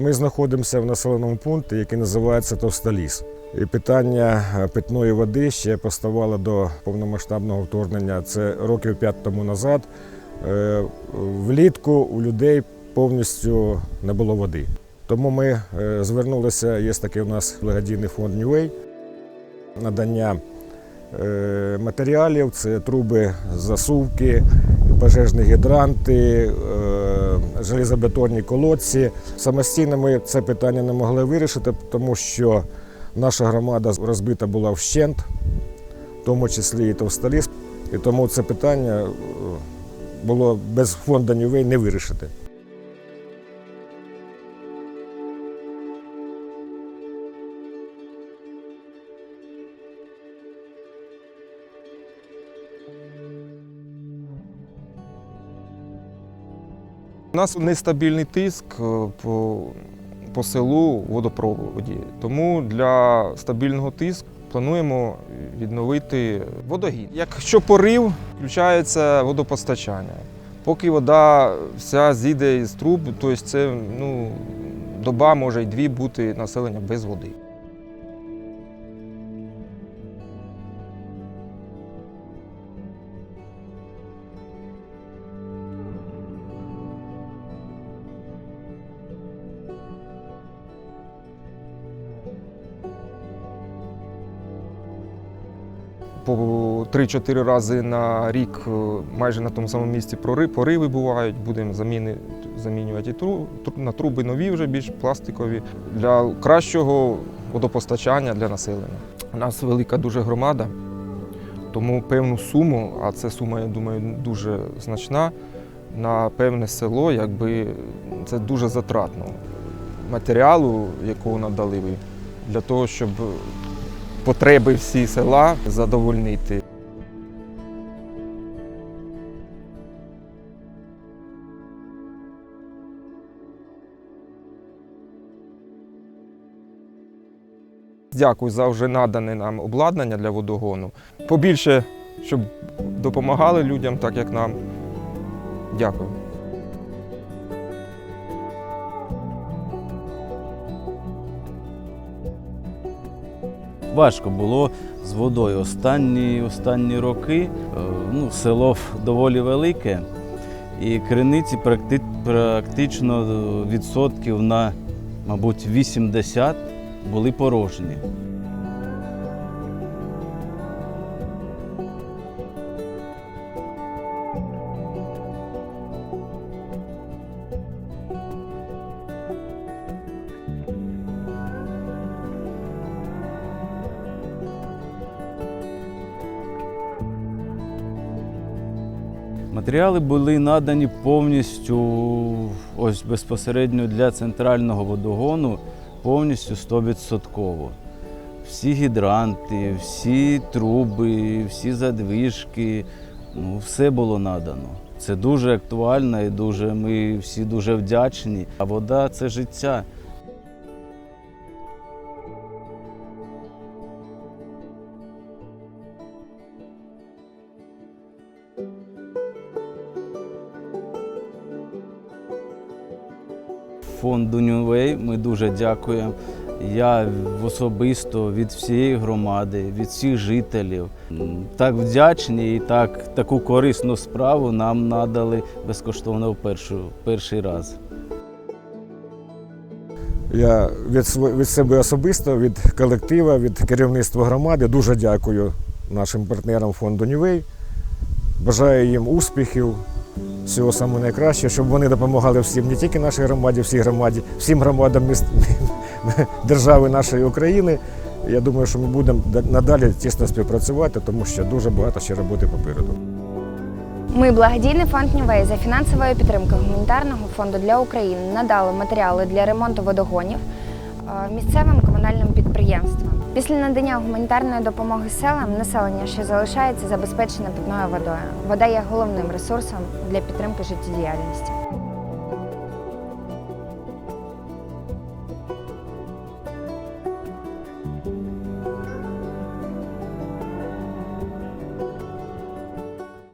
Ми знаходимося в населеному пункті, який називається Товстоліс. І питання е, питної води ще поставало до повномасштабного вторгнення. Це років п'ять тому назад. Е, Влітку у людей повністю не було води. Тому ми е, звернулися, є такий у нас благодійний фонд Ньюей, надання матеріалів, це труби, засувки, пожежні гідранти, железобетонні колодці. Самостійно ми це питання не могли вирішити, тому що наша громада розбита була вщент, в тому числі і Товстоліс. І тому це питання е, було без фонду Нівей не вирішити. У нас нестабільний тиск е, по, по селу водопроводі. Тому для стабільного тиску плануємо відновити водогін. Якщо порив, включається водопостачання. Поки вода вся зійде із труб, то це ну, доба може й дві бути населення без води. По 3-4 рази на рік е, майже на тому самому місці пориви бувають. Будемо заміни, замінювати і тру- на труби нові вже більш пластикові для кращого водопостачання для населення. У нас велика дуже громада, тому певну суму, а це сума, я думаю, дуже значна, на певне село, якби це дуже затратно. Матеріалу, якого надали ви, для того, щоб потреби всі села задовольнити. Дякую за вже надане нам обладнання для водогону. Побільше, щоб допомагали людям, так як нам. Дякую. Важко було з водою. Останні, останні роки е, ну, село доволі велике, і криниці практи, практично відсотків на, мабуть, 80 були порожні. Матеріали були надані повністю ось безпосередньо для центрального водогону, повністю 100%. Всі гідранти, всі труби, всі задвижки, ну, все було надано. Це дуже актуально і дуже, ми всі дуже вдячні. А вода це життя. Фонду Ньювей ми дуже дякуємо. Я особисто від всієї громади, від всіх жителів так вдячні і так, таку корисну справу нам надали безкоштовно в перший раз. Я від, від себе особисто, від колектива, від керівництва громади дуже дякую нашим партнерам фонду Нівей. Бажаю їм успіхів, всього самого найкращого, щоб вони допомагали всім, не тільки нашій громаді, всій громаді, всім громадам міст, держави нашої України. Я думаю, що ми будемо надалі тісно співпрацювати, тому що дуже багато ще роботи попереду. Ми, благодійний фонд Нівей, за фінансовою підтримкою гуманітарного фонду для України надали матеріали для ремонту водогонів е, місцевим комунальним підприємствам. Після надання гуманітарної допомоги селам населення, що залишається забезпечене питною водою. Вода є головним ресурсом для підтримки життєдіяльності.